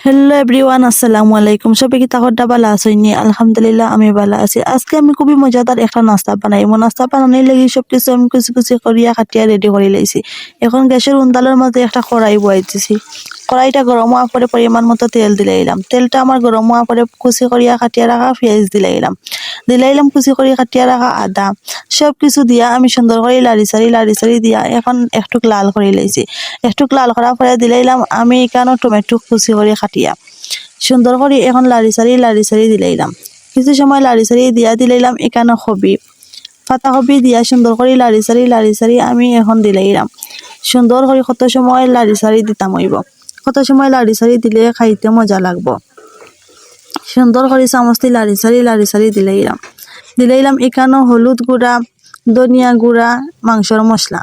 Hello everyone আসসালামু আলাইকুম সবাই কি তাহলে ভালো আছেন? আলহামদুলিল্লাহ, আমি ভালো আছি। আজকে আমি খুবই মজাদার একটা নাস্তা বানাই। মো নাস্তা বানানোর লাগি সব কিছু আমি কুচি কুচি করিয়া কাটিয়া রেডি করে লাইছি এখন গ্যাসের উন্দালের মধ্যে একটা কড়াই বয়াইতেছি কড়াইটা গরম হওয়ার পরে পরিমাণ মতো তেল দিলাইলাম তেলটা আমার গরম হওয়ার পরে কুচি করিয়া কাটিয়া রাখা পেঁয়াজ দিলাইলাম দিলাইলাম কুচি করিয়া কাটিয়া রাখা আদা। সব কিছু দিয়া আমি সুন্দর করে লাড়ি সারি লাড়ি সারি দিয়া এখন একটু লাল করে লাইছি একটু লাল করার পরে দিলাইলাম আমি এখানে টমেটো কুচি করে কাটিয়া। সুন্দর করে এখন লাড়ি সারি লাড়ি সারি দিলাইলাম কিছু সময় লাড়ি সারি দিয়া দিলাইলাম এখানে হবি পাতা কপি দিয়া সুন্দর করে লাড়ি সারি লাড়ি সারি আমি এখন দিলাইলাম সুন্দর করে কত সময় লাড়ি সারি দিতাম হইব কত সময় লাড়ি সারি দিলে খাইতে মজা লাগবো? সুন্দর করে চামচটি লাড়ি সারি লাড়ি সারি দিলাইলাম। দিলাইলাম এখানে হলুদ গুঁড়া, ধনিয়া গুঁড়া মাংসর মশলা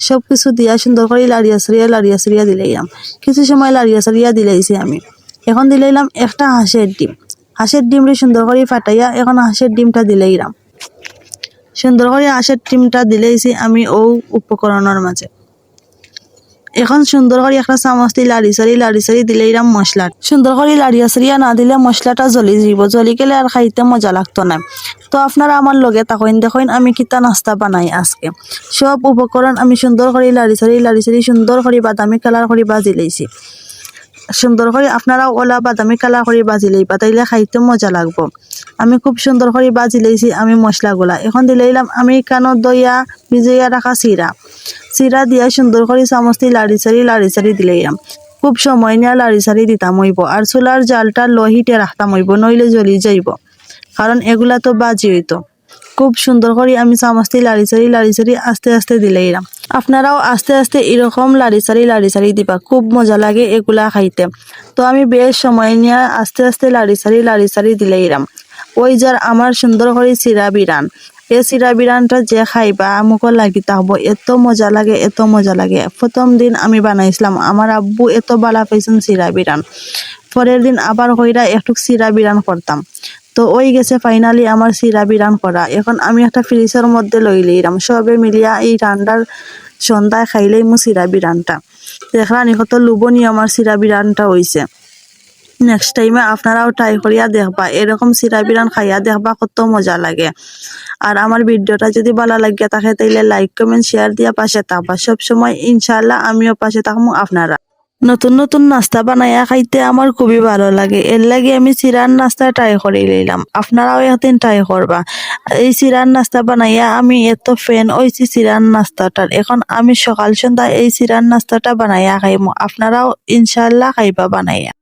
সব কিছু দিয়া সুন্দর করে লাড়িয়া সারিয়া লাড়িয়া সারিয়া দিলাইলাম। কিছু সময় লাড়িয়া সারিয়া দিলাইছি আমি। এখন দিলাইলাম একটা হাঁসের ডিম। হাঁসের ডিমটা সুন্দর করে ফাটাইয়া এখন হাঁসের ডিমটা দিলাইলাম। সুন্দর করে হাঁসের ডিমটা দিলাইছি আমি ও উপকরণের মাঝে এখন সুন্দর করে একটা চামচ দিয়ে লাড়ি সারি লাড়ি সারি দিলাইলাম মশলা সুন্দর করে লাড়িয়া সারিয়া না দিলে মশলাটা জ্বলি যাব জ্বলি গেলে আর খাইতে মজা লাগতো না তো আপনারা আমার লগে তখন দেখুন আমি কিতা নাস্তা বানাই আজকে। সব উপকরণ আমি সুন্দর করে লাড়ি সারি লাড়ি সারি সুন্দর করে বাদামি কালার করে বাজি লাইছি সুন্দর করে আপনারা ওলা বাদামি কালার করে বাজি লইবা তাইলে খাইতে মজা লাগবো। আমি খুব সুন্দর করে বাজি লইছি আমি মশলাগুলা এখন দিলাইলাম আমি কানো দইয়া ভিজাইয়া রাখা চিরা চিরা দিয়া সুন্দর করে চামচটি লাড়ি সারি লাড়ি সারি দিলাইলাম খুব সময় নিয়ে লাড়ি সারি দিতাম হইব আর চুলার জালটা লহিতে রাখতাম হইব নইলে জ্বলি যাইব। কারণ এগুলা তো বাজি হইতো খুব সুন্দর করে আমি চামচটি লাড়ি সারি লাড়ি সারি আস্তে আস্তে দিলাইলাম আপনারাও আস্তে আস্তে এরকম লাড়ি সারি লাড়ি সারি দিবা। খুব মজা লাগে এগুলা খাইতে। তো আমি বেশ সময় নিয়ে আস্তে আস্তে লাড়ি সারি লাড়ি সারি দিলাইলাম ওই যার আমার সুন্দর করে চিরা বিরান এই চিরা বিরানটা যে খাইবা মুখর লাগি তাহবো এত মজা লাগে, এত মজা লাগে। প্রথম দিন আমি বানাইছিলাম আমার আব্বু এত বালা পাইছেন চিরা বিরান পরের দিন আবার কইরা একটু চিরা বিরান করতাম তো ওই গেছে ফাইনালি আমার চিরা বিরান করা এখন আমি একটা ফ্রিজের মধ্যে লই লইলাম। সবে মিলিয়া এই রান্নার সন্ধ্যায় খাইলেই মো চিরা বিরানটা দেখলাম কত লুবনীয় আমার চিরা বিরানটা হইছে নেক্সট টাইমে আপনারাও ট্রাই করিয়া দেখবা। এরকম চিরা বিরান খাইয়া দেখবা কত মজা লাগে। আর আমার ভিডিওটা যদি ভালো লাগিয়া থাকে তাইলে লাইক কমেন্ট শেয়ার দিয়া পাশে থাকবা। সবসময় ইনশাল্লাহ আমিও পাশে থাকব আপনারা। নতুন নতুন নাস্তা বানাইয়া খাইতে আমার খুবই ভালো লাগে। এর লাগে আমি চিরার নাস্তা ট্রাই করে লইলাম। আপনারাও একদিন ট্রাই করবা। এই চিরার নাস্তা বানাইয়া আমি এত ফ্যান হয়েছি চিরার নাস্তাটার। এখন আমি সকাল সন্ধ্যা এই চিরার নাস্তাটা বানাইয়া খাইমু। আপনারাও ইনশাল্লাহ খাইবা বানাইয়া।